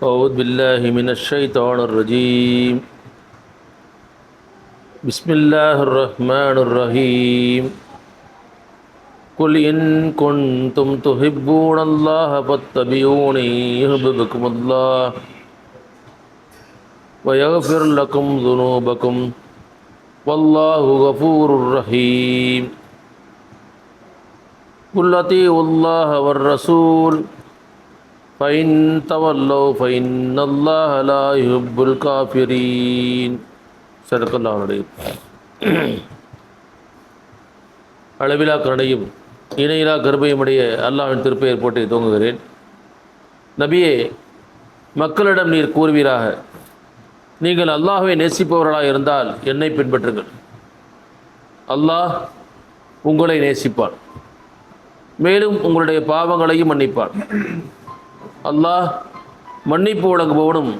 أعوذ بالله من الشيطان الرجيم. بسم الله الرحمن الرحيم. قل إن كنتم تحبون الله فاتبعوني يحببكم الله ويغفر لكم ذنوبكم. والله غفور رحيم. قل أطيعوا الله والرسول. فإن تولوا فإن الله لا يحب الكافرين صدق الله العظيم அளவிலா கருணையும் இணையிலா கருபையுமுடைய அல்லாஹ்வின் திருப்பெயர் போட்டு துவங்குகிறேன் நபியே மக்களிடம் நீர் கூறுவீராக நீங்கள் அல்லாஹ்வை நேசிப்பவர்களாக இருந்தால் என்னை பின்பற்றுங்கள் அல்லாஹ் உங்களை நேசிப்பான் மேலும் உங்களுடைய பாவங்களையும் மன்னிப்பான் அல்லாஹ் மன்னிப்பு வழங்குபவனும்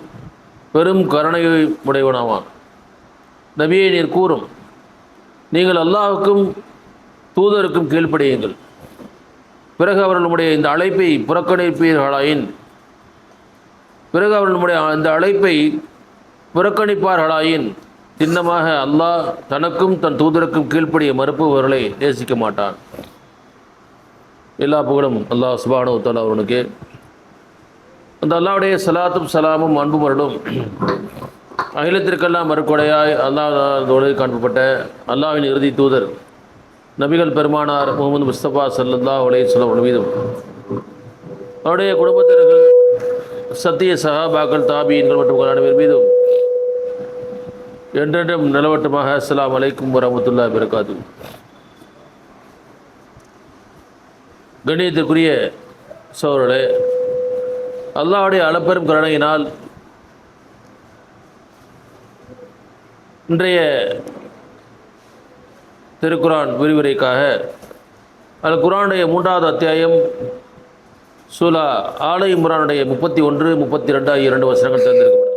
பெரும் கருணையை உடையவனாவான். நபியை நீர் கூறும் நீங்கள் அல்லாஹுக்கும் தூதருக்கும் கீழ்ப்படியுங்கள். பிறகு அவர்களுடைய இந்த அழைப்பை புறக்கணிப்பீர்களாயின் பிறகு அவர்களுடைய இந்த அழைப்பை புறக்கணிப்பார்களாயின் சின்னமாக அல்லாஹ் தனக்கும் தன் தூதருக்கும் கீழ்ப்படிய மறுப்பவர்களை நேசிக்க மாட்டான். எல்லா புகழும் அல்லாஹ் சுபானு தலா அவனுக்கு அந்த அல்லாவுடைய சலாத்தும் சலாமும் அன்பு அருளும் அகிலத்திற்கெல்லாம் மறுக்கொடையாய் அல்லாஹோடு காண்பப்பட்ட அல்லாஹ்வின் இறுதி தூதர் நபிகள் பெருமானார் முகமது முஸ்தபா சல்லல்லா உலக சொல்லம் மீதும். அவருடைய குடும்பத்தினர்கள் சத்திய சஹாபாக்கள் தாபியன்கள் மற்றும் அனைவர் மீதும் என்றென்றும் நிலவட்டமாக அஸ்லாம் அலைக்கும் வரமத்துல்லா பிறக்காது கண்ணியத்திற்குரிய சோழர்களே அல்லாவுடைய அளப்பெரும் கருணையினால் இன்றைய திருக்குரான் விரிவுரைக்காக அல் குரானுடைய மூன்றாவது அத்தியாயம் சூலா ஆலை முரானுடைய முப்பத்தி ஒன்று முப்பத்தி ரெண்டு ஆகிய இரண்டு வசனங்கள் தேர்ந்தெடுக்கப்பட்டது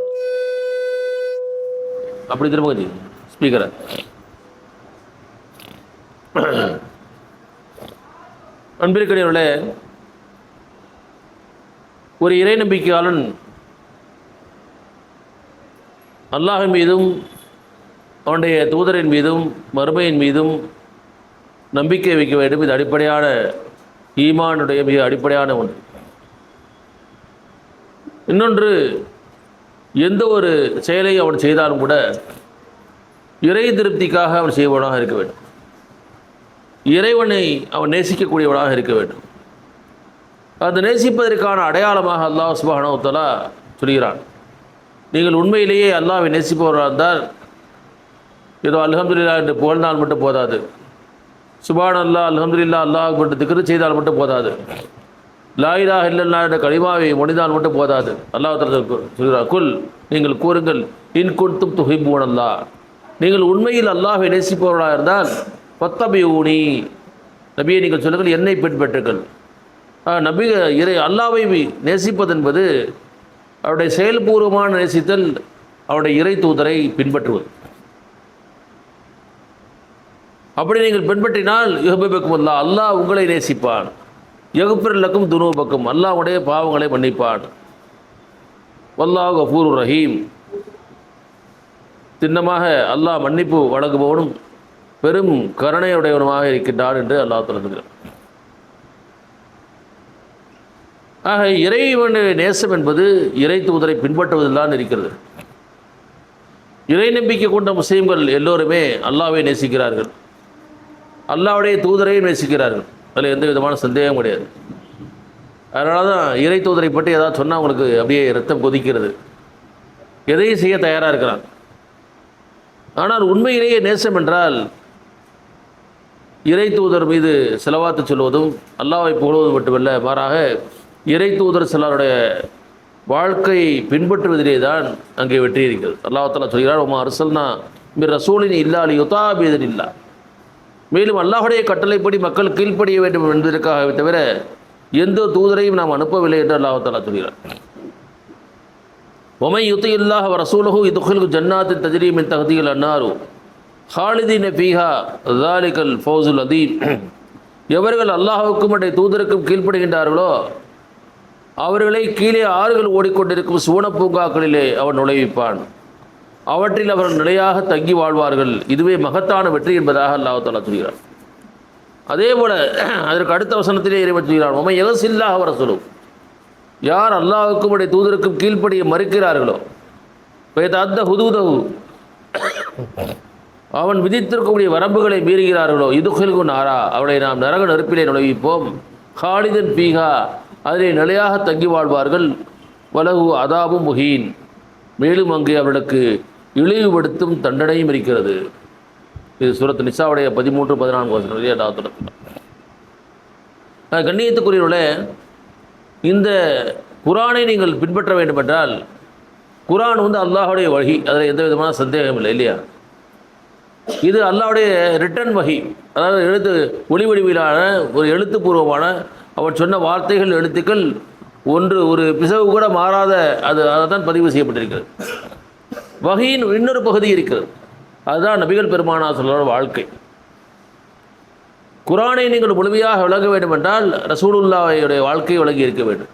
அப்படி திரும்ப ஸ்பீக்கரை. அன்பிற்கடியவர்களே ஒரு இறை நம்பிக்கையாளன் அல்லாஹின் மீதும் அவனுடைய தூதரின் மீதும் மறுமையின் மீதும் நம்பிக்கை வைக்க வேண்டும். இது அடிப்படையான ஈமானுடைய மிக அடிப்படையான ஒன்று. இன்னொன்று எந்த ஒரு செயலை அவன் செய்தாலும் கூட இறை திருப்திக்காக அவன் செய்வனாக இருக்க வேண்டும். இறைவனை அவன் நேசிக்கக்கூடியவனாக இருக்க வேண்டும். அந்த நேசிப்பதற்கான அடையாளமாக அல்லாஹ் சுபானவத்தலா சொல்கிறான். நீங்கள் உண்மையிலேயே அல்லாவை நேசிப்பவராக இருந்தால் ஏதோ அல்ஹம்துலில்லா என்று புகழ்ந்தால் மட்டும் போதாது. சுபான் அல்லா அல்ஹம்துலில்லா அல்லாஹ் மட்டும் திக்ரு செய்தால் மட்டும் போதாது. லாயிலா இல்லல்லா என்ற கனிமாவை மொழிதால் மட்டும் போதாது. அல்லாஹ் சொல்கிறார் குல் நீங்கள் கூறுங்கள் இன் கொடுத்தும் துஹிப்பூன் அல்லா நீங்கள் உண்மையில் அல்லாஹை நேசிப்பவர்களாக இருந்தால் பத்தபி ஊனி நபியை நீங்கள் சொல்லுங்கள் என்னை பின்பற்றுங்கள். நபி இறை அல்லாவை நேசிப்பது என்பது அவருடைய செயல்பூர்வமான நேசித்தல் அவருடைய இறை தூதரை பின்பற்றுவது. அப்படி நீங்கள் பின்பற்றினால் யுகபக்கும் அல்லா அல்லாஹ் உங்களை நேசிப்பான். யகுப்பிரலக்கும் துணுபக்கும் அல்லாவுடைய பாவங்களை மன்னிப்பான். வல்லாஹ் கஃபூர் ரஹீம். திண்ணமாக அல்லாஹ் மன்னிப்பு வழங்குபவனும் பெரும் கருணையுடையவனுமாக இருக்கின்றான் என்று அல்லாஹ் சொல்லுகிறார் ஆக இறைவனுடைய நேசம் என்பது இறை தூதரை பின்பற்றுவதில்தான் இருக்கிறது. இறை நம்பிக்கை கொண்ட முஸ்லீம்கள் எல்லோருமே அல்லாவை நேசிக்கிறார்கள். அல்லாவுடைய தூதரையும் நேசிக்கிறார்கள். அதில் எந்த விதமான சந்தேகம் கிடையாது. அதனால தான் இறை தூதரை பற்றி ஏதாவது சொன்னால் அவங்களுக்கு அப்படியே ரத்தம் கொதிக்கிறது. எதையும் செய்ய தயாராக இருக்கிறான். ஆனால் உண்மையிலேயே நேசம் என்றால் இறை தூதர் மீது செலவாத்து சொல்வதும் அல்லாவை புகழ்வதும் மட்டுமல்ல மாறாக இறை தூதர் சிலருடைய வாழ்க்கையை பின்பற்றுவதிலே தான் அங்கே வெற்றி இருக்கிறது அல்லாஹாலா சொல்கிறார் உமா அரசல்னா மிர் ரசூலின் இல்லால் யுதாபீதன் இல்லா மேலும் அல்லாஹுடைய கட்டளைப்படி மக்கள் கீழ்ப்படிய வேண்டும் என்பதற்காக தவிர எந்த தூதரையும் நாம் அனுப்பவில்லை என்று அல்லாஹாலா சொல்கிறார். ஒமை யுத்தி இல்லாஹ ரசூலகு இதுகுல் ஜன்னாத்தின் தஜ்ரீமின் தகுதியில் அன்னாரு. ஹாலிதீன் பீஹா தாலிகல் ஃபௌசுல் அதீம். எவர்கள் அல்லாஹுக்கும் அடைய தூதருக்கும் கீழ்ப்படுகின்றார்களோ அவர்களை கீழே ஆறுகள் ஓடிக்கொண்டிருக்கும் சுவன பூங்காக்களிலே அவன் நுழைவிப்பான். அவற்றில் அவர்கள் நிலையாக தங்கி வாழ்வார்கள். இதுவே மகத்தான வெற்றி என்பதாக அல்லாஹ் சொல்கிறார் அதே போல் அதற்கு அடுத்த வசனத்திலே இறைவன் சொல்கிறான் உமை எகசில்லாக வர சொல்லும் யார் அல்லாஹுக்கும் உடைய தூதருக்கும் கீழ்ப்படிய மறுக்கிறார்களோ அந்த ஹுதூதகு அவன் விதித்திருக்கக்கூடிய வரம்புகளை மீறுகிறார்களோ இதுகில்கு நாரா. அவளை நாம் நரக நெருப்பிலே நுழைவிப்போம். ஹாலிதன் பீகா அதிலே நிலையாக தங்கி வாழ்வார்கள். வலகு அதாபும் முகீன் மேலும் அங்கே அவர்களுக்கு இழிவுபடுத்தும் தண்டனையும் இருக்கிறது. இது சுரத் நிசாவுடைய பதிமூன்று பதினான்கு வசனம் ஏழாவது கண்ணியத்துக்குரியவர்களே இந்த குரானை நீங்கள் பின்பற்ற வேண்டுமென்றால் குரான் வந்து அல்லாஹுடைய வழி அதில் எந்த விதமான சந்தேகம் இல்லை இல்லையா? இது அல்லாவுடைய ரிட்டன் வகி. அதாவது எழுத்து ஒளி வடிவிலான ஒரு எழுத்துப்பூர்வமான அவர் சொன்ன வார்த்தைகள் எழுத்துக்கள் ஒன்று ஒரு பிசவு கூட மாறாத அது அதுதான் பதிவு செய்யப்பட்டிருக்கிறது. வகையின் இன்னொரு பகுதி இருக்கிறது. அதுதான் நபிகள் பெருமானா சொல்லோட வாழ்க்கை. குரானை நீங்கள் முழுமையாக விளங்க வேண்டும் என்றால் ரசூலுல்லாவுடைய வாழ்க்கை விளங்கி இருக்க வேண்டும்.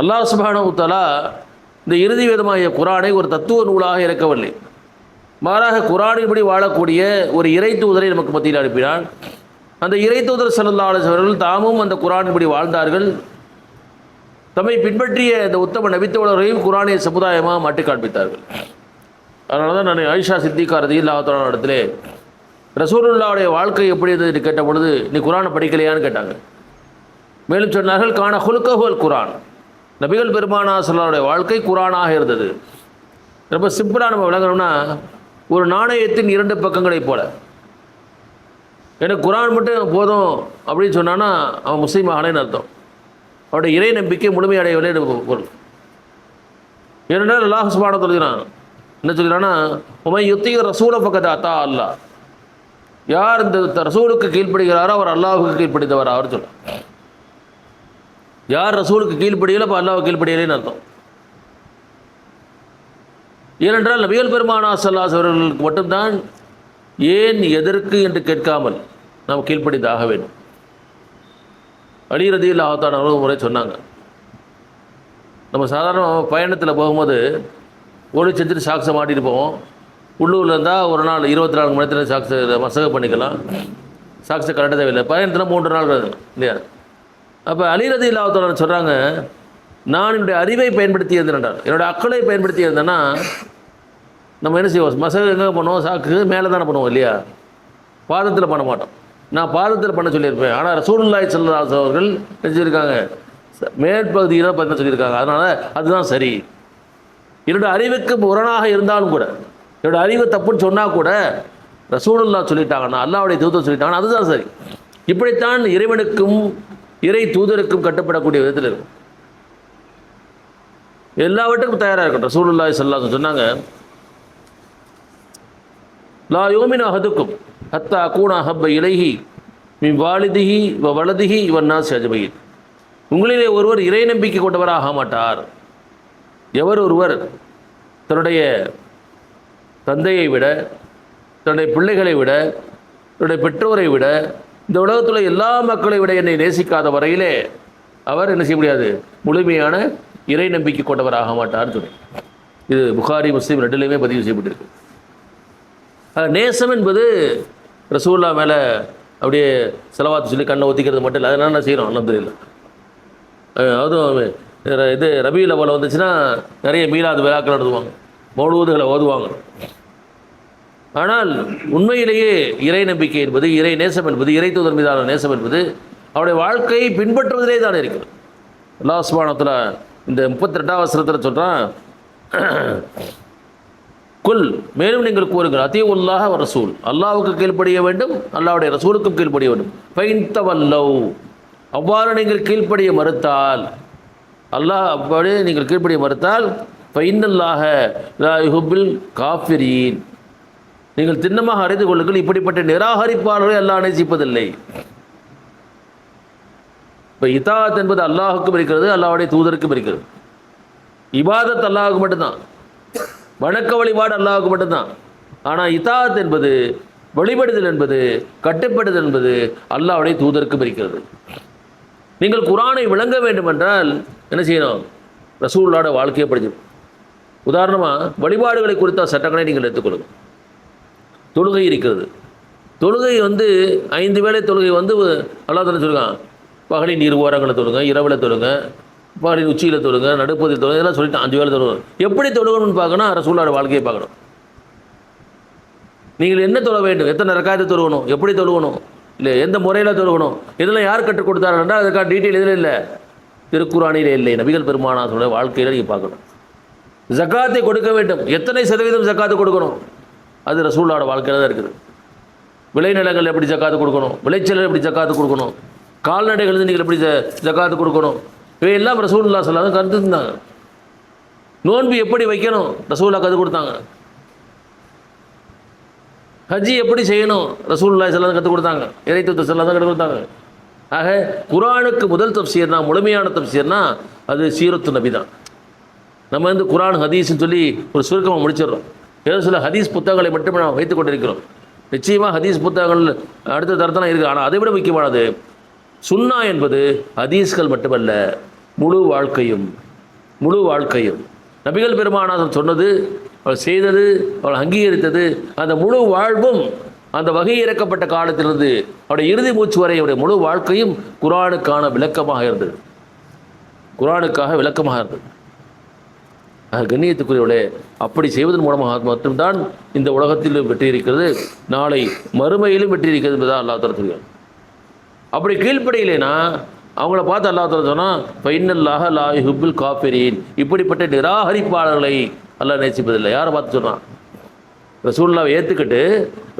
அல்லாஹ் சுபானு தலா இந்த இறுதி விதமாகிய குரானை ஒரு தத்துவ நூலாக இறக்கவில்லை. மாறாக குரானின்படி வாழக்கூடிய ஒரு இறை தூதரை நமக்கு மத்தியில் அனுப்பினான். அந்த இறை தூதர் சல்லா அவர்கள் தாமும் அந்த குரானின்படி வாழ்ந்தார்கள். தம்மை பின்பற்றிய இந்த உத்தம நபித்தோழர்களையும் குரானிய சமுதாயமாக மாட்டி காண்பித்தார்கள். அதனால தான் நான் ஆயிஷா சித்திகா ரதி இல்லாத்தோட இடத்திலே ரசூலுல்லாவுடைய வாழ்க்கை எப்படி இருந்தது கேட்ட பொழுது நீ குரானை படிக்கலையான்னு கேட்டாங்க. மேலும் சொன்னார்கள் காண ஹுல்கஹுல் குரான். நபிகள் பெருமானா சொல்லாருடைய வாழ்க்கை குரானாக இருந்தது. ரொம்ப சிம்பிளாக நம்ம விளங்கணும்னா ஒரு நாணயத்தின் இரண்டு பக்கங்களைப் போல. எனக்கு குரான் மட்டும் போதும் அப்படின்னு சொன்னான்னா அவன் முஸ்லீம் ஆனேன்னு அர்த்தம். அவருடைய இறை நம்பிக்கை முழுமையடையவில்லை என்று பொருள். ஏனென்றால் அல்லாஹ் சுபான சொல்கிறான். என்ன சொல்கிறான்னா உமை யுத்திக ரசூல பக்கத்து அத்தா அல்லா யார் இந்த ரசூலுக்கு கீழ்ப்படுகிறாரோ அவர் அல்லாஹுக்கு கீழ்ப்படித்தவர் அவர் சொல்ல யார் ரசூலுக்கு கீழ்ப்படியல இப்போ அல்லாஹ் கீழ்ப்படியலைன்னு அர்த்தம். ஏனென்றால் நபிகள் பெருமானா சல்லாஸ் அவர்களுக்கு மட்டும்தான் ஏன் எதற்கு என்று கேட்காமல் நாம் கீழ்ப்படிந்தாக வேண்டும். அழியிறதியில் ஆகத்தான அவர்கள் முறை சொன்னாங்க. நம்ம சாதாரண பயணத்தில் போகும்போது ஒளி செஞ்சுட்டு சாக்ஸை மாட்டிட்டு போவோம். உள்ளூரில் இருந்தால் ஒரு நாள் இருபத்தி நாலு மணி நேரத்தில் சாக்ஸை மசக பண்ணிக்கலாம். சாக்ஸை கரெக்டாக தேவையில்லை. பயணத்தில் மூன்று நாள் இல்லையா? அப்போ அலிரதி இல்லாதவர்கள் சொல்கிறாங்க நான் என்னுடைய அறிவை பயன்படுத்தி இருந்தேன் என்னுடைய அக்களை பயன்படுத்தி இருந்தேன்னா நம்ம என்ன செய்வோம்? மசகு எங்கே பண்ணுவோம்? சாக்கு மேலே தானே பண்ணுவோம் இல்லையா? பாதத்தில் பண்ண மாட்டோம். நான் பாதத்தில் பண்ண சொல்லியிருப்பேன். ஆனால் சூழ்நிலாய் செல்லதாஸ் அவர்கள் செஞ்சுருக்காங்க மேற்பகுதியில் பண்ண சொல்லியிருக்காங்க. அதனால் அதுதான் சரி. என்னோட அறிவுக்கு முரணாக இருந்தாலும் கூட என்னோட அறிவு தப்புன்னு சொன்னால் கூட ரசூலுல்லா சொல்லிட்டாங்கன்னா அல்லாவுடைய தூதர் சொல்லிட்டாங்கன்னா அதுதான் சரி. இப்படித்தான் இறைவனுக்கும் இறை தூதருக்கும் கட்டுப்படக்கூடிய விதத்தில் இருக்கும். எல்லாவற்றுக்கும் தயாராக இருக்கட்டும். ரசூலுல்லாய் சல்லா சொன்னாங்க லா யோமினா அஹதுக்கும் ஹத்தா கூணா ஹப்ப இலைஹி மி வாலிதிஹி வ இவன் நாசி சஜபையில் உங்களிலே ஒருவர் இறை நம்பிக்கை கொண்டவராக மாட்டார். எவர் ஒருவர் தன்னுடைய தந்தையை விட தன்னுடைய பிள்ளைகளை விட தன்னுடைய பெற்றோரை விட இந்த உலகத்தில் எல்லா மக்களை விட என்னை நேசிக்காத வரையிலே அவர் என்ன செய்ய முடியாது? முழுமையான இறை நம்பிக்கை கொண்டவராக மாட்டார் சொல்லி இது புகாரி முஸ்லீம் ரெண்டுலேயுமே பதிவு செய்யப்பட்டிருக்கு. நேசம் என்பது ரசூல்லா மேலே அப்படியே செலவாத்து சொல்லி கண்ணை ஒத்திக்கிறது மட்டும் இல்லை. அதனால என்ன செய்கிறோம் அலமதுல்ல அதுவும் இது ரபியில் போல வந்துச்சுன்னா நிறைய மீளாது விழாக்கள் நடத்துவாங்க. மௌலூதுகளை ஓதுவாங்க. ஆனால் உண்மையிலேயே இறை நம்பிக்கை என்பது இறை நேசம் என்பது இறை தூதர் மீதான நேசம் என்பது அவருடைய வாழ்க்கையை பின்பற்றுவதிலே தான் இருக்கிறது. அல்லாஹ் சுபானத்தில் இந்த முப்பத்தி ரெண்டாவது வசனத்தில் சொல்கிறான் குல். மேலும் நீங்கள் கூறுங்கள் அத்தீ உல்லாஹ ரசூல். அல்லாவுக்கு கீழ்ப்படிய வேண்டும் அல்லாவுடைய ரசூலுக்கும் கீழ்ப்படிய வேண்டும். பைந்தவல்லவ் அவ்வாறு நீங்கள் கீழ்ப்படிய மறுத்தால் அல்லாஹ் அப்படியே நீங்கள் கீழ்ப்படிய மறுத்தால் பைந்தல்லாக காஃபிரீன். நீங்கள் திண்ணமாக அறிந்து கொள்ளுங்கள் இப்படிப்பட்ட நிராகரிப்பாளர்களை அல்லாஹ் நேசிப்பதில்லை. இப்போ இதாத் என்பது அல்லாஹுக்கும் இருக்கிறது அல்லாவுடைய தூதருக்கும் இருக்கிறது. இபாதத் அல்லாஹுக்கு மட்டும்தான். வணக்க வழிபாடு அல்லாஹுக்கு மட்டும்தான். ஆனால் இதாத் என்பது வழிபடுதல் என்பது கட்டுப்படுதல் என்பது அல்லாவுடைய தூதருக்கும் இருக்கிறது நீங்கள் குரானை விளங்க வேண்டும் என்றால் என்ன செய்யணும்? ரசூல்லாட வாழ்க்கையை படிச்சிடும் உதாரணமாக வழிபாடுகளை குறித்த சட்டங்களை நீங்கள் எடுத்துக்கொள்ளுங்கள் தொழுகை இருக்கிறது. தொழுகை வந்து ஐந்து வேளை தொழுகை வந்து அல்லா தானே சொல்லுங்க பகலின் இரு ஓரங்களை தொழுங்க இரவில் தொழுங்க பாடி உச்சியில் தொழுங்க நடுப்பதில் தொடங்க இதெல்லாம் சொல்லிட்டு அஞ்சு வேளை தொழுங்க எப்படி தொழுகணும்னு பார்க்கணும்? ரசூலோட வாழ்க்கையை பார்க்கணும். நீங்கள் என்ன தொட வேண்டும்? எத்தனை ரக்காயத்தை தொழுகணும் எப்படி தொழுகணும் இல்லை எந்த முறையில் தொழுகணும் இதெல்லாம் யார் கற்றுக் கொடுத்தாருன்னா அதுக்கான டீட்டெயில் இதில் இல்லை. திருக்குறானிலே இல்லை. நபிகள் பெருமானாசோட வாழ்க்கையில் நீங்கள் பார்க்கணும். ஜக்காத்தை கொடுக்க வேண்டும். எத்தனை சதவீதம் ஜக்காத்து கொடுக்கணும்? அது ரசூலோட வாழ்க்கையில் தான் இருக்குது. விளைநிலங்கள் எப்படி ஜக்காத்து கொடுக்கணும்? விளைச்சல் எப்படி ஜக்காத்து கொடுக்கணும்? கால்நடைகள் நீங்கள் எப்படி ஜக்காத்து கொடுக்கணும்? இவையெல்லாம் ரசூல்லா சொல்லாத கருத்து இருந்தாங்க. நோன்பு எப்படி வைக்கணும்? ரசூல்லா கற்றுக் கொடுத்தாங்க. ஹஜ்ஜி எப்படி செய்யணும்? ரசூல்லா சொல்லாத கற்றுக் கொடுத்தாங்க. இறைத்துவத்தை செல்லாம் தான் கற்றுக் கொடுத்தாங்க. ஆக குரானுக்கு முதல் தப்சீர்னா முழுமையான தப்சீர்னா அது சீரத்து நபி தான். நம்ம வந்து குரான் ஹதீஸ்னு சொல்லி ஒரு சுருக்கமாக முடிச்சிடுறோம். ஏதோ சில ஹதீஸ் புத்தகங்களை மட்டுமே நாம் வைத்துக் கொண்டிருக்கிறோம். நிச்சயமாக ஹதீஸ் புத்தகங்கள் அடுத்த தரத்தான் இருக்குது ஆனால் அதை விட முக்கியமானது சுன்னா என்பது ஹதீஸ்கள் மட்டுமல்ல முழு வாழ்க்கையும் முழு வாழ்க்கையும். நபிகள் பெருமானார் சொன்னது அவள் செய்தது அவள் அங்கீகரித்தது அந்த முழு வாழ்வும் அந்த வகை இறக்கப்பட்ட காலத்திலிருந்து அவருடைய இறுதி மூச்சு வரை அவருடைய முழு வாழ்க்கையும் குரானுக்கான விளக்கமாக இருந்தது. குரானுக்காக விளக்கமாக இருந்தது. கண்ணியத்துக்குரியவளே அப்படி செய்வதன் மூலமாக மட்டும்தான் இந்த உலகத்திலும் வெற்றி இருக்கிறது நாளை மறுமையிலும் வெற்றி இருக்கிறது என்பதாக அல்லா தர அப்படி கீழ்ப்படையிலேனா அவங்கள பார்த்து அல்லா சொன்னால் ஃபைனல்லாக லா ஹுப்பில் காஃபிரீன். இப்படிப்பட்ட நிராகரிப்பாளர்களை அல்லாஹ் நேசிப்பதில்லை. யாரை பார்த்து சொன்னான் ரசூல்லாவை ஏற்றுக்கிட்டு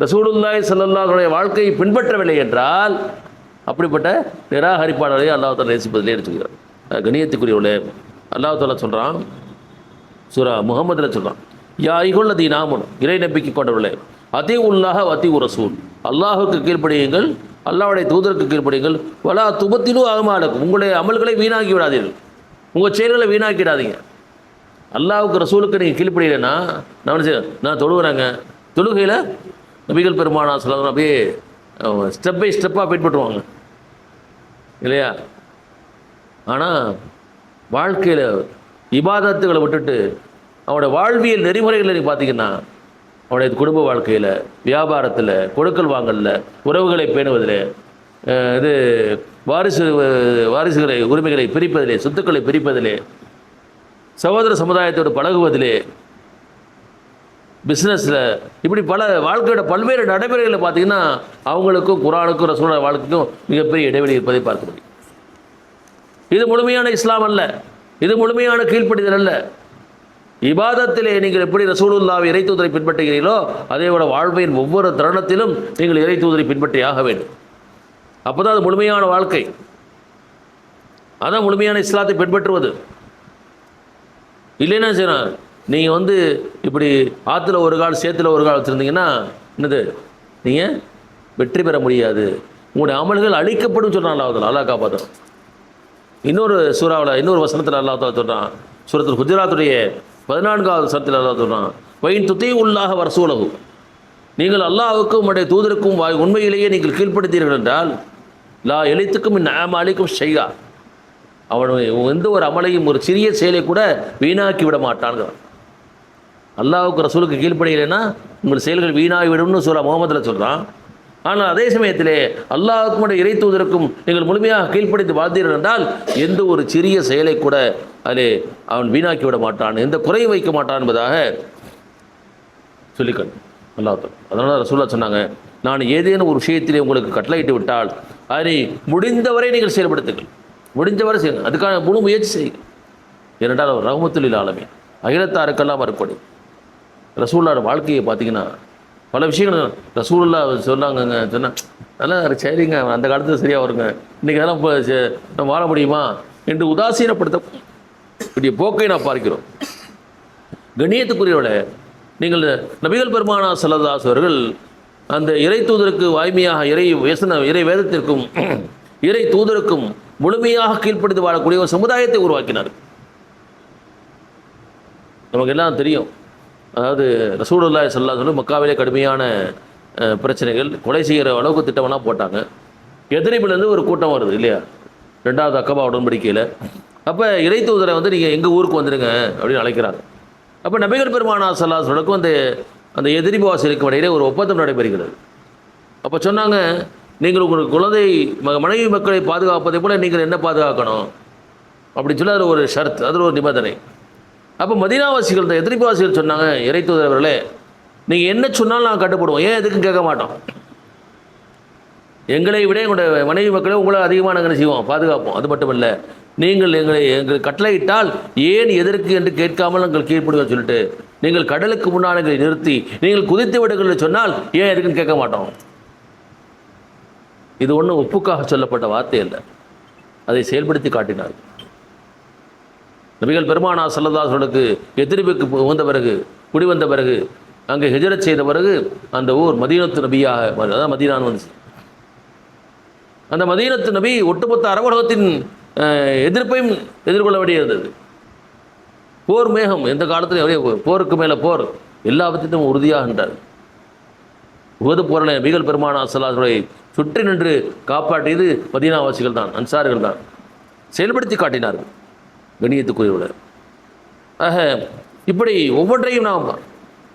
ரசூலுல்லாய் ஸல்லல்லாஹுடைய வாழ்க்கையை பின்பற்றவில்லை என்றால் அப்படிப்பட்ட நிராகரிப்பாளர்களை அல்லாஹ் நேசிப்பதிலே நேசிப்பதில்லை எடுத்துக்கிறார் கணியத்துக்குரியவளே கண்ணியத்துக்குரியவளே சொல்கிறான் சூரா முகமதுல சொல்கிறான் யா ஐகொல்லதி நாமன் இறை நம்பிக்கை கொண்டவர்களே அதி உல்லாஹ அதி ரசூல். அல்லாஹுக்கு கீழ்ப்படியுங்கள் அல்லாவுடைய தூதருக்கு கீழ்ப்படியுங்கள். வலா துபத்திலும் அகமாலக்கும் உங்களுடைய அமல்களை வீணாக்கி விடாதீர்கள். உங்கள் செயல்களை வீணாக்கிடாதீங்க அல்லாவுக்கு ரசூலுக்கு நீங்கள் கீழ்ப்படியலைன்னா நான் செய்ய நான் தொழுகிறேங்க. தொழுகையில் நபிகள் பெருமானா சொல்லலாம் அப்படியே ஸ்டெப் பை ஸ்டெப்பாக பின்பற்றுவாங்க. இல்லையா? ஆனால் வாழ்க்கையில் இபாதத்துகளை விட்டுட்டு அவனோட வாழ்வியல் நெறிமுறைகளை நீங்கள் பார்த்தீங்கன்னா அவனுடைய குடும்ப வாழ்க்கையில் வியாபாரத்தில் கொடுக்கல் வாங்கலில் உறவுகளை பேணுவதில் இது வாரிசு வாரிசுகளை உரிமைகளை பிரிப்பதிலே சொத்துக்களை பிரிப்பதிலே சகோதர சமுதாயத்தோடு பழகுவதிலே பிஸ்னஸில் இப்படி பல வாழ்க்கையோட பல்வேறு நடைமுறைகளை பார்த்தீங்கன்னா அவங்களுக்கும் குரானுக்கும் ரசூலோட வாழ்க்கைக்கும் மிகப்பெரிய இடைவெளி இருப்பதை பார்க்க முடியும். இது முழுமையான இஸ்லாம் அல்ல. இது முழுமையான கீழ்ப்படிதல் அல்ல. இபாதத்திலே நீங்கள் எப்படி ரசூலுல்லாவை இறை தூதரை பின்பற்றுகிறீர்களோ அதே வாழ்வையின் ஒவ்வொரு தருணத்திலும் நீங்கள் இறை தூதரை பின்பற்றியாக வேண்டும். அப்பதான் அது முழுமையான வாழ்க்கை. அதான் முழுமையான இஸ்லாத்தை பின்பற்றுவது. இல்லைன்னா செய்யணும் நீங்கள் வந்து இப்படி ஆற்றுல ஒரு கால் சேத்துல ஒரு கால் வச்சுருந்தீங்கன்னா என்னது? நீங்கள் வெற்றி பெற முடியாது. உங்களுடைய அமல்கள் அழிக்கப்படும் சொல்கிறான் அல்லாஹ் அல்லாஹ் காப்பாற்றணும் இன்னொரு சூறாவில் இன்னொரு வசனத்தில் அல்லாஹ் சொல்கிறான் சூரத்தில் குஜராத்துடைய பதினான்காவது சனத்தில் அல்லா சொல்கிறான் வயின் துத்தி உள்ளாக வரசூலகு நீங்கள் அல்லாவுக்கும் உடைய தூதருக்கும் வாய் உண்மையிலேயே நீங்கள் கீழ்ப்படுத்தீர்கள் என்றால் லா எழுத்துக்கும் இன் அமாலிக்கும் செய்யா அவன் எந்த ஒரு அமலையும் ஒரு சிறிய செயலை கூட வீணாக்கி விட மாட்டான்கிறான் அல்லாவுக்கு ரசூலுக்கு கீழ்ப்படையிலைன்னா உங்கள் செயல்கள் வீணாகி விடும்னு சூரா முகமதில் சொல்கிறான் ஆனால் அதே சமயத்திலே அல்லாஹுக்கும் இறை தூதருக்கும் நீங்கள் முழுமையாக கீழ்ப்படித்து வாழ்ந்தீர்கள் என்றால் எந்த ஒரு சிறிய செயலை கூட அதிலே அவன் வீணாக்கி விட மாட்டான் எந்த குறையும் வைக்க மாட்டான் என்பதாக சொல்லிக்கணும் அல்லாஹ் அதனால ரசூல்லா சொன்னாங்க நான் ஏதேனும் ஒரு விஷயத்திலே உங்களுக்கு கட்டளையிட்டு விட்டால் அதனை முடிந்தவரை நீங்கள் செயல்படுத்துங்கள். முடிந்தவரை செய்யுங்க அதுக்கான முழு முயற்சி செய்யுங்க ஏனென்றால் அவர் ரஹமத்துல்லில் ஆலமே அகிலத்தாருக்கெல்லாம் வரக்கூடிய ரசூல்லாட வாழ்க்கையை பார்த்தீங்கன்னா பல விஷயங்கள் ரசூல்லா சொன்னாங்கங்க. சொன்னால் நல்லா சரிங்க அந்த காலத்தில் சரியாக வருங்க. இன்றைக்கி அதெல்லாம் இப்போ நம்ம வாழ முடியுமா? என்று உதாசீனப்படுத்த கூடிய போக்கை நான் பார்க்கிறோம். கண்ணியத்துக்குரியவள நீங்கள் நபிகள் பெருமானா செல்லதாஸ் அவர்கள் அந்த இறை தூதருக்கு வாய்மையாக இறை வேசன இறை வேதத்திற்கும் இறை தூதருக்கும் முழுமையாக கீழ்ப்படுத்தி வாழக்கூடிய ஒரு சமுதாயத்தை உருவாக்கினார் நமக்கு எல்லாம் தெரியும். அதாவது ரசூலுல்லாஹி ஸல்லல்லாஹு சொல்லி மக்காவிலே கடுமையான பிரச்சனைகள் கொலை செய்கிற அளவுக்கு திட்டமெல்லாம் போட்டாங்க. எதிரிப்பிலேருந்து ஒரு கூட்டம் வருது இல்லையா? ரெண்டாவது அக்கபா உடன்படிக்கையில். அப்போ இறை தூதரை வந்து நீங்கள் எங்கள் ஊருக்கு வந்துடுங்க அப்படின்னு அழைக்கிறாங்க. அப்போ நபிகள் பெருமானா சல்லாசலுக்கும் அந்த அந்த எதிரிபாசிலுக்கும் இடையிலே ஒரு ஒப்பந்தம் நடைபெறுகிறது. அப்போ சொன்னாங்க நீங்கள் உங்கள் குழந்தை ம- மனைவி மக்களை பாதுகாப்பதை போல நீங்கள் என்ன பாதுகாக்கணும்? அப்படின்னு சொல்லி அதில் ஒரு ஷர்த் அதில் ஒரு நிபந்தனை. அப்போ மதீனாவாசிகள் தான். எதிரிபாசிகள் சொன்னாங்க இறை தூதரவர்களே நீங்கள் என்ன சொன்னாலும் நாங்கள் கட்டுப்படுவோம். ஏன் எதுக்கும் கேட்க மாட்டோம்? எங்களை விட எங்களுடைய மனைவி மக்களே உங்களை அதிகமாக நாங்கள் செய்வோம்? பாதுகாப்போம். அது மட்டுமல்ல நீங்கள் எங்களை எங்கள் கட்டளையிட்டால் ஏன் எதற்கு என்று கேட்காமல் நாங்கள் கீழ்ப்படுவோம் சொல்லிட்டு நீங்கள் கடலுக்கு முன்னால் எங்களை நிறுத்தி நீங்கள் குதித்து விடுங்கள் சொன்னால் ஏன் எதுக்குன்னு கேட்க மாட்டோம்? இது ஒன்றும் ஒப்புக்காக சொல்லப்பட்ட வார்த்தை இல்லை அதை செயல்படுத்தி காட்டினார் நபிகள் பெருமானா சல்லதாசர்களுக்கு எதிர்ப்புக்கு வந்த பிறகு குடி வந்த பிறகு அங்கே ஹெஜரத் செய்த பிறகு அந்த ஊர் மதீனத்து நபியாக அதான் மதீனான் வந்துச்சு. அந்த மதீனத்து நபி ஒட்டுமொத்த அரபுலகத்தின் எதிர்ப்பையும் எதிர்கொள்ள வேண்டியிருந்தது. போர் மேகம் எந்த காலத்திலும் போருக்கு மேலே போர் எல்லாவற்றிலும் உறுதியாகின்றார் உகது போரில் நபிகள் பெருமானா சல்லாஹர்களை சுற்றி நின்று காப்பாற்றியது மதீனாவாசிகள் தான் அன்சார்கள் தான். செயல்படுத்தி காட்டினார்கள். கணியத்துக்குரியவர்கள் ஆக இப்படி ஒவ்வொன்றையும் நாம்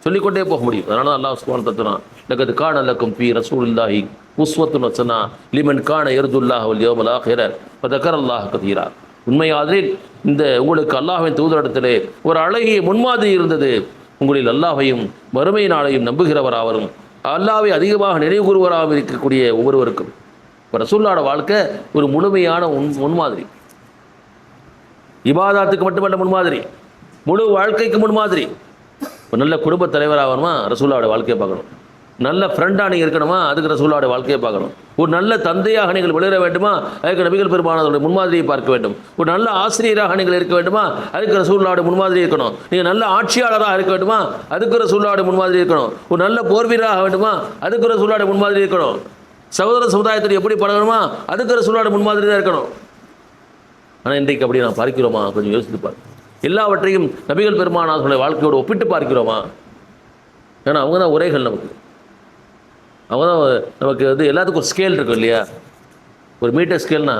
சொல்லிக்கொண்டே போக முடியும். அதனால தான் அல்லாஹ் சுபான் தத்துனான் லக்கது காண லக்கும் பி ரசூலுல்லாஹி உஸ்வத்துன் வசனா லிமன் காண எருதுல்லாஹ் வல் யோமல் ஆஹிர பதக்கர் அல்லாஹ் கதீரா. உண்மையாதலில் இந்த உங்களுக்கு அல்லாஹின் தூதரிடத்திலே ஒரு அழகிய முன்மாதிரி இருந்தது. உங்களில் அல்லாஹையும் வறுமை நாளையும் நம்புகிறவராவரும் அல்லாவை அதிகமாக நினைவு கூறுவராகவும் இருக்கக்கூடிய ஒவ்வொருவருக்கும். இப்போ ரசூல்லாட வாழ்க்கை ஒரு முழுமையான உன் முன்மாதிரி. இபாதாத்துக்கு மட்டுமல்ல முன்மாதிரி. முழு வாழ்க்கைக்கு முன்மாதிரி. ஒரு நல்ல குடும்ப தலைவராகணுமா ரசூலாவோட வாழ்க்கையை பார்க்கணும். நல்ல ஃப்ரெண்டாக நீங்கள் இருக்கணுமா? அதுக்கு ரசூலாவோட வாழ்க்கையை பார்க்கணும். ஒரு நல்ல தந்தையாக நீங்கள் விளையிட வேண்டுமா? அதுக்கு நபிகள் பெருமானதோட முன்மாதிரியை பார்க்க வேண்டும். ஒரு நல்ல ஆசிரியராக நீங்கள் இருக்க வேண்டுமா? அதுக்கு ரசூல்லாவோட முன்மாதிரி இருக்கணும். நீங்கள் நல்ல ஆட்சியாளராக இருக்க வேண்டுமா? அதுக்கு ரசூல்லாவோட முன்மாதிரி இருக்கணும். ஒரு நல்ல போர்வீராக வேண்டுமா? அதுக்கு ரசூல்லாவோட முன்மாதிரி இருக்கணும். சகோதர சமுதாயத்தில் எப்படி பழகணுமா? அதுக்கு ரசூல்லாவோட முன்மாதிரி தான் இருக்கணும். ஆனால் இன்றைக்கு அப்படி நான் பார்க்கிறோமா? கொஞ்சம் யோசித்து பாரு. எல்லாவற்றையும் நபிகள் பெருமானார்களுடைய வாழ்க்கையோடு ஒப்பிட்டு பார்க்கிறோமா? ஏன்னா அவங்க தான் உரைகள் நமக்கு. அவங்க தான் நமக்கு வந்து எல்லாத்துக்கும் ஒரு ஸ்கேல் இருக்கும் இல்லையா? ஒரு மீட்டர் ஸ்கேல்னா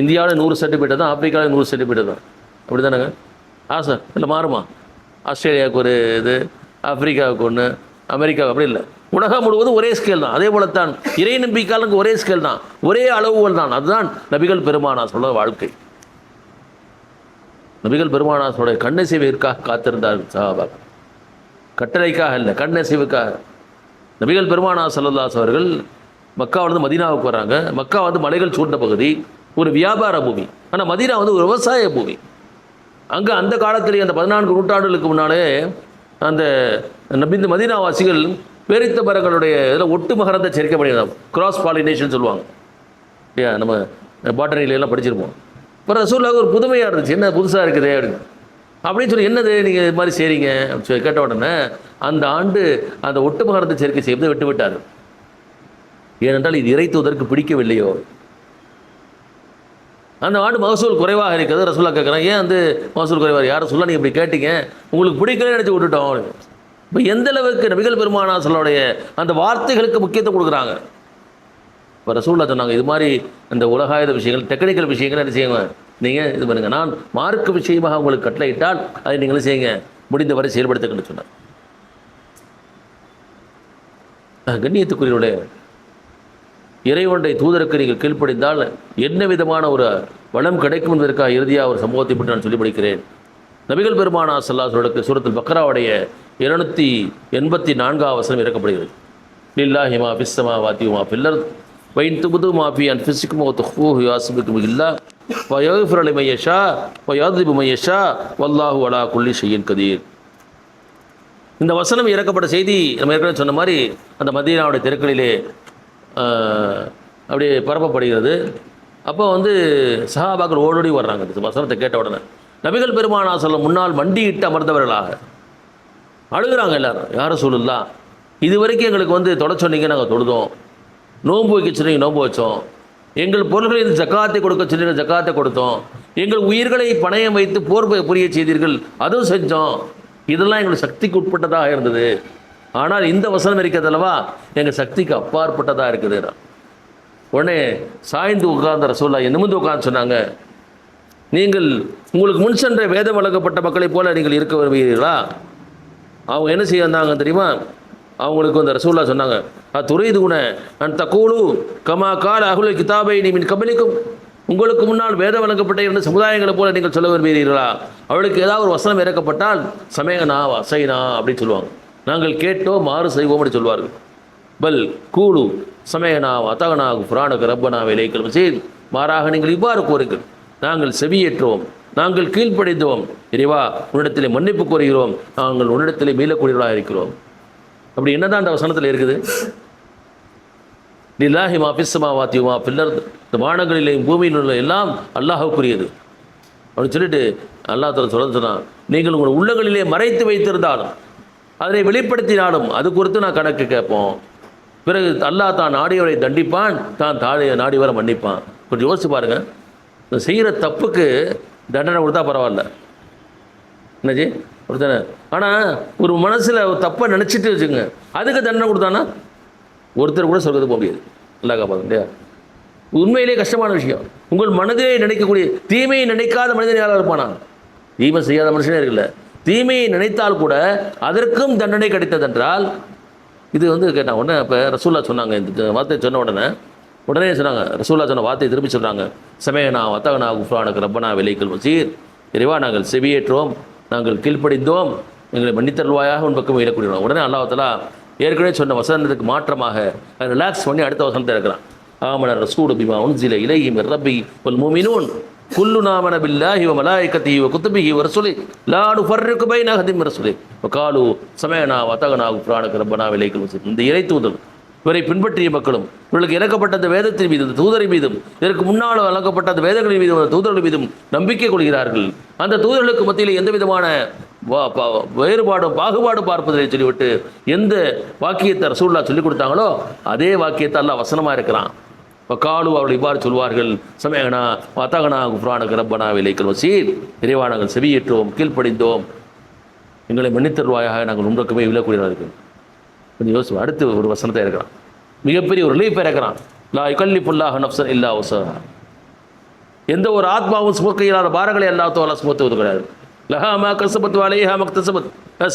இந்தியாவில் நூறு சென்டிமீட்டர் தான் ஆப்பிரிக்காவில் நூறு சென்டிமீட்டர் தான். அப்படி தானேங்க ஆ சார் இல்லை மாறுமா? ஆஸ்திரேலியாவுக்கு ஒரு இது ஆப்பிரிக்காவுக்கு ஒன்று அமெரிக்கா அப்படி இல்லை. உலகம் முழுவதும் ஒரே ஸ்கேல் தான். அதே போல தான் இறை நம்பிக்கையாளருக்கு ஒரே ஸ்கேல் தான். ஒரே அளவுகள் தான். அதுதான் நபிகள் பெருமானா சொல்ல வாழ்க்கை. நபிகள் பெருமானா சொல்ல கண்ணை சேவைக்காக காத்திருந்தார்? சஹாபா கட்டளைக்காக இல்லை கண்ணசைவுக்காக. நபிகள் பெருமானா சல்லல்லாஸ் அவர்கள் மக்காவிலிருந்து மதீனாவுக்கு வராங்க மக்கா வந்து மலைகள் சூழ்ந்த பகுதி ஒரு வியாபார பூமி. ஆனால் மதீனா வந்து ஒரு விவசாய பூமி. அங்கே அந்த காலத்திலேயே அந்த பதினான்கு நூற்றாண்டுகளுக்கு முன்னாலே அந்த நபி இந்த மதீனாவாசிகள் பேரித்த மரங்களுடைய இதில் ஒட்டு மகரந்த சேர்க்க பண்ணியிருந்தாங்க கிராஸ் பாலினேஷன் சொல்லுவாங்க. இல்லையா? நம்ம பாட்டனில படிச்சிருப்போம். இப்போ ரசூல்லாவுக்கு ஒரு புதுமையாக இருந்துச்சு. என்ன புதுசாக இருக்குது அப்படின்னு. அப்படின்னு சொல்லி என்னது நீங்கள் இது மாதிரி செய்கிறீங்க அப்படின்னு சொல்லி கேட்ட உடனே அந்த ஆண்டு அந்த ஒட்டு மகரத்தை சேர்க்கை செய்வதை விட்டு விட்டார் ஏனென்றால் இது இறை தூதருக்கு பிடிக்கவில்லையோ? அந்த ஆண்டு மகசூல் குறைவாக இருக்கிறது ரசூலா கேட்குறேன் ஏன் வந்து மகசூல் குறைவாக? யாரை சொல்ல நீங்கள் இப்படி கேட்டீங்க? உங்களுக்கு பிடிக்கலன்னு நினச்சி விட்டுட்டோம். இப்போ எந்த அளவுக்கு நபிகள் பெருமானா சொல்லோடைய அந்த வார்த்தைகளுக்கு முக்கியத்துவம் கொடுக்குறாங்க? இப்போ ரசூல்லா சொன்னாங்க இது மாதிரி இந்த உலகாயுத விஷயங்கள் டெக்னிக்கல் விஷயங்கள் என்ன செய்யுங்க? நீங்கள் இது பண்ணுங்கள் நான் மார்க்க விஷயமாக உங்களுக்கு கட்டளையிட்டால் அதை நீங்களும் செய்யுங்க? முடிந்தவரை செயல்படுத்துங்கன்னு சொன்னார். கண்ணியத்துக்குரியனுடைய இறைவனுடைய தூதருக்கு நீங்கள் கீழ்ப்படிந்தால் என்ன விதமான ஒரு வளம் கிடைக்கும் என்பதற்காக இறுதியாக ஒரு சம்பவத்தை பற்றி நான் சொல்லி படிக்கிறேன் நபிகள் பெருமானா சல்லாசர்களுக்கு சூரத்தில் பக்ராவுடைய இருநூத்தி எண்பத்தி நான்காவது வசனம் இறக்கப்படுகிறது. லில்லாஹி ஹிமா பிஸ்ஸமா வாத்தியுமா பில்லர் வைன் துபுது மாஃபி அன் ஃபிசிக்கும் ஓ துஹூஹு இல்லா வயோஃபுரலி மையஷா வயாதிபு மையஷா வல்லாஹு அலா குல்லி ஷையின் கதீர். இந்த வசனம் இறக்கப்பட்ட செய்தி நம்ம ஏற்கனவே சொன்ன மாதிரி அந்த மதீனாவுடைய தெருக்களிலே அப்படி அப்படியே பரப்பப்படுகிறது. அப்போ வந்து சஹாபாக்கள் ஓடோடி வர்றாங்க இந்த வசனத்தை கேட்ட உடனே. நபிகள் பெருமானா சொல்ல முன்னால் மண்டியிட்டு அமர்ந்தவர்களாக. அழுகுறாங்க எல்லாரும். யாரும் சொல்லலாம் இது வரைக்கும் எங்களுக்கு வந்து தொட சொன்னீங்க நாங்கள் தொழுதோம். நோன்பு வைக்க சொன்னீங்க நோன்பு வச்சோம். எங்கள் பொருள்களில் ஜக்காத்தை கொடுக்க சொன்னீங்க ஜக்காத்தை கொடுத்தோம். எங்கள் உயிர்களை பணயம் வைத்து போர் புரிய செய்தீர்கள் அதுவும் செஞ்சோம். இதெல்லாம் எங்களுக்கு சக்திக்கு உட்பட்டதாக இருந்தது. ஆனால் இந்த வசனம் இருக்கிறதல்லவா எங்கள் சக்திக்கு அப்பாற்பட்டதாக இருக்குது. உடனே சாய்ந்து உட்கார்ந்த ரசோல்லா நிமிர்ந்து உட்கார்ந்து சொன்னாங்க நீங்கள் உங்களுக்கு முன் சென்ற வேதம் வழங்கப்பட்ட மக்களைப் போல நீங்கள் இருக்க விரும்புகிறீர்களா? அவங்க என்ன செய்ய வந்தாங்க தெரியுமா? அவங்களுக்கு அந்த ரசூல்லா சொன்னாங்க அது துறைது குண நான் தக்கூலு கமா கால் அகுல கிதாபை நீ மின் கபலிக்கும். உங்களுக்கு முன்னால் வேதம் வழங்கப்பட்ட இரண்டு சமுதாயங்களை போல நீங்கள் சொல்ல விரும்புகிறீர்களா? அவளுக்கு ஏதாவது ஒரு வசனம் இறக்கப்பட்டால் சமயனா வசைனா அப்படின்னு சொல்லுவாங்க. நாங்கள் கேட்டோம் மாறு செய்வோம் என்று சொல்வார்கள். பல் கூடு சமயனா அத்தகனா புராணக ரப்பனா விலைக்கள் செய்து மாறாக நீங்கள் இவ்வாறு கோருங்கள் நாங்கள் செவியேற்றோம் நாங்கள் கீழ்ப்படைந்தோம். இறைவா உன்னிடத்திலே மன்னிப்பு கோருகிறோம் நாங்கள் உன்னிடத்திலே மீளக்கூடியவர்களாக இருக்கிறோம். அப்படி என்னதான் அந்த வசனத்தில் இருக்குது? லில்லாஹி மா வாத்தியுமா பில்லர் இந்த வானங்களிலேயும் பூமியில் உள்ள எல்லாம் அல்லாஹுக்குரியது. அப்படின்னு சொல்லிட்டு அல்லாஹ் தஆலா சொல்ல நீங்கள் உங்கள் உள்ளங்களிலே மறைத்து வைத்திருந்தாலும் அதனை வெளிப்படுத்தினாலும் அது குறித்து நான் கணக்கு கேட்போம். பிறகு அல்லாஹ் தான் நாடியவரை தண்டிப்பான் தான் தாடி நாடியவரை மன்னிப்பான். கொஞ்சம் யோசிச்சு பாருங்க. இந்த செய்கிற தப்புக்கு தண்டனை கொடுத்தா பரவாயில்ல. என்னஜி? கொடுத்தானே ஆனால் ஒரு மனசில் தப்பை நினச்சிட்டு வச்சுங்க. அதுக்கு தண்டனை கொடுத்தானா? ஒருத்தர் கூட சொல்கிறது போக முடியாது. நல்லா காப்பாங்க இல்லையா? உண்மையிலே கஷ்டமான விஷயம். உங்கள் மனதிலே நினைக்கக்கூடிய தீமையை நினைக்காத மனிதன் யாராவது இருப்பானா? தீமை செய்யாத மனுஷனே இருக்குல்ல. தீமையை நினைத்தால் கூட அதற்கும் தண்டனை கிடைத்ததென்றால் இது வந்து கேட்டால் உடனே இப்போ ரசூல்லா சொன்னாங்க இந்த வார்த்தை சொன்ன உடனே உடனே சொன்னாங்க ரசூல்லா சொன்ன வார்த்தையை திருப்பி சொல்கிறாங்க சமயனா வத்தகனா குஃப்ரானுக்கு ரப்பனா விலைக்கல் வசீர். இறைவா நாங்கள் செவியேற்றோம் நாங்கள் கீழ்ப்படிந்தோம் எங்களை மன்னித்தருள்வாயாக உன் பக்கம் இழக்கூடியோம் உடனே அல்லாஹ் ஏற்கனவே சொன்ன வசனத்துக்கு மாற்றமாக ரிலாக்ஸ் பண்ணி அடுத்த வசனத்தை இருக்கிறான். ஆமன ரசூடு பிமா உன்சில இலைஹி மிர் ரப்பி ஒல் மூமினூன். குல்லு நாமன பில்லாஹி வ மலாயிகத்திஹி வ குத்துபிஹி வ ரசூலி. லா நுஃபர்ரிகு பைன அஹதின் மின் காலு சமயனா வத்தகனா தகனா ரப்பனா விலைக்கு இந்த இறை தூதர் இவரை பின்பற்றிய மக்களும் இவர்களுக்கு இறக்கப்பட்ட அந்த வேதத்தின் மீதும் இந்த தூதரின் மீதும் இதற்கு முன்னால் வழங்கப்பட்ட அந்த வேதங்களின் மீதும் அந்த தூதர்கள் மீதும் நம்பிக்கை கொள்கிறார்கள். அந்த தூதர்களுக்கு மத்தியில் எந்த விதமான வேறுபாடும் பாகுபாடும் பார்ப்பதை சொல்லிவிட்டு எந்த வாக்கியத்தை ரசூல்லா சொல்லிக் கொடுத்தாங்களோ அதே வாக்கியத்தை எல்லாம் வசனமாக இருக்கிறான். இப்போ அவர்கள் இவ்வாறு சொல்வார்கள். சமயகனா வத்தகனா குஃப்ரானுக்கு ரப்பனா விலைக்கல் வசீர். இறைவா நாங்கள் செவியேற்றோம் கீழ்ப்படிந்தோம். எங்களை மன்னித்தருவாயாக நாங்கள் உங்களுக்குமே விழக்கூடியதாக இருக்கிறோம் கொஞ்சம் யோசி அடுத்து ஒரு வசனத்தை இருக்கிறான் மிகப்பெரிய ஒரு ரிலீஃப் இறக்கிறான். லா இக்கல்லி புல்லாக நப்சன் இல்லா உசஹா எந்த ஒரு ஆத்மாவும் சுமக்க இல்லாத பாரங்களை அல்லாத்தோலா சுமத்துவது ஒதுக்கிறாரு லஹா மா கசபத் அலைஹா மக்தசபத்.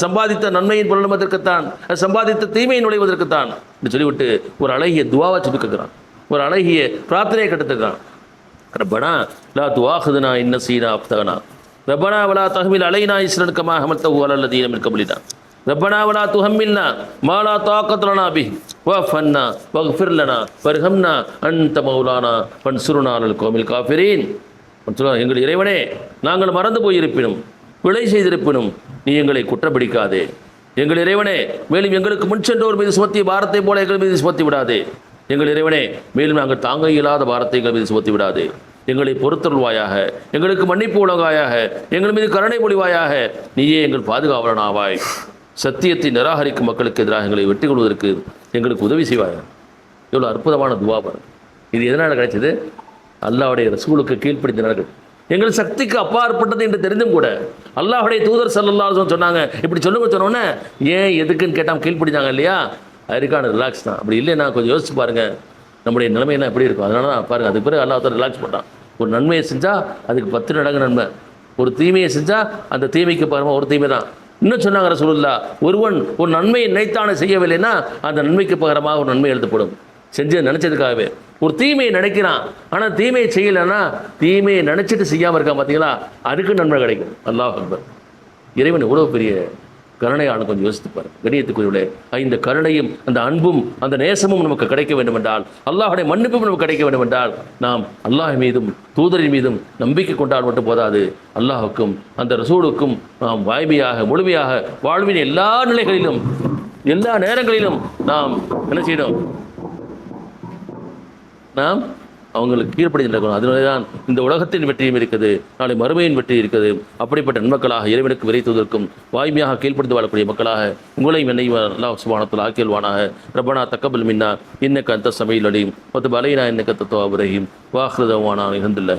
சம்பாதித்த நன்மையின் புலனுவதற்குத்தான் சம்பாதித்த தீமையை நுழைவதற்குத்தான் என்று சொல்லிவிட்டு ஒரு அழகிய துவாவை சொல்லிக்கிறான் ஒரு அழகிய பிரார்த்தனையை கட்டுத்துக்கான் ரப்பனா லா துவாகுதுனா இன்ன சீனா அப்தகனா ரப்பனா வலா தகமில் அலைனா இஸ்லனுக்கமா ஹமத்த ஊரல்ல தீனம் இருக்க முடியுதான் ரப்பனா வலா துஹம்மில்னா மாலா தாக்கத்லனா பி வஃபன்னா வஃபிர்லனா பர்ஹம்னா அன்த மௌலானா பன் சுருநாளல் கோமில் காஃபிரீன். எங்கள் இறைவனே நாங்கள் மறந்து போயிருப்பினும் விலை செய்திருப்பினும் நீ எங்களை குற்றப்பிடிக்காதே. எங்கள் இறைவனே மேலும் எங்களுக்கு முன் சென்றோர் மீது சுமத்தி பாரத்தை போல எங்கள் மீது சுமத்தி விடாதே. எங்கள் இறைவனே மேலும் நாங்கள் தாங்க இயலாத வாரத்தை எங்கள் மீது சுமத்தி விடாது எங்களை பொறுத்தருள்வாயாக எங்களுக்கு மன்னிப்பு உலகாயாக எங்கள் மீது கருணை பொழிவாயாக நீயே எங்கள் பாதுகாவலனாவாய். சத்தியத்தை நிராகரிக்கும் மக்களுக்கு எதிராக எங்களை வெற்றி கொள்வதற்கு எங்களுக்கு உதவி செய்வாய் இவ்வளோ அற்புதமான துவா இது எதனால் கிடைச்சது? அல்லாவுடைய ரசூலுக்கு கீழ்ப்படிந்து நடக்குது எங்கள் சக்திக்கு அப்பாற்பட்டது என்று தெரிந்தும் கூட அல்லாஹுடைய தூதர் ஸல்லல்லாஹு சொன்னாங்க. இப்படி சொல்லுங்க சொன்னோன்னே ஏன் எதுக்குன்னு கேட்டால் கீழ்ப்படிஞ்சாங்க இல்லையா? அதுக்கான ரிலாக்ஸ் தான். அப்படி இல்லைன்னா கொஞ்சம் யோசிச்சு பாருங்கள் நம்முடைய நிலைமையெல்லாம் எப்படி இருக்கும்? அதனால தான் பாருங்கள் அதுக்கு பிறகு அல்லாஹ் ரிலாக்ஸ் பண்ணுறான் ஒரு நன்மையை செஞ்சால் அதுக்கு பத்து நடங்கு நன்மை ஒரு தீமையை செஞ்சால் அந்த தீமைக்கு பாருங்கள் ஒரு தீமை தான். இன்னும் சொன்னாங்க ரசூலுல்லா ஒருவன் ஒரு நன்மையை நினைத்தான செய்யவில்லைன்னா அந்த நன்மைக்கு பகரமாக ஒரு நன்மை எழுதப்படும். செஞ்சு நினச்சதுக்காகவே. ஒரு தீமையை நினைக்கிறான் ஆனால் தீமையை செய்யலைன்னா தீமையை நினச்சிட்டு செய்யாமல் இருக்கான் பார்த்தீங்களா அதுக்கு நன்மை கிடைக்கும். அல்லாஹ் அக்பர். இறைவன் எவ்வளோ பெரிய கருணையான கொஞ்சம் யோசித்து பாரு. கணியத்துக்குரியவர்களே இந்த கருணையும் அந்த அன்பும் அந்த நேசமும் நமக்கு கிடைக்க வேண்டும் என்றால் அல்லாஹுடைய மன்னிப்பும் நமக்கு கிடைக்க வேண்டும் என்றால் நாம் அல்லாஹ் மீதும் தூதரின் மீதும் நம்பிக்கை கொண்டால் மட்டும் போதாது. அல்லாஹுக்கும் அந்த ரசூலுக்கும் நாம் வாய்மையாக முழுமையாக வாழ்வின் எல்லா நிலைகளிலும் எல்லா நேரங்களிலும் நாம் என்ன செய்யணும்? நாம் அவங்களுக்கு கீழ்ப்படிந்து நடக்கணும். அதனால தான் இந்த உலகத்தின் வெற்றியும் இருக்குது. நாளை மறுமையின் வெற்றி இருக்குது. அப்படிப்பட்ட நன்மக்களாக இறைவனுக்கு விரைத்துவதற்கும் வாய்மையாக கீழ்ப்படுத்தி வாழக்கூடிய மக்களாக உங்களையும் என்னையும் அல்லாஹ் சுபானத்தில் ஆக்கியல்வானாக. ரபனா தக்கபல் மின்னா இன்னக்கு அந்த சமையல் அடையும் பத்து பலையினா இன்னக்கு தத்துவ அபரஹீம் வாஹ்ரதவானா நிகழ்ந்துள்ள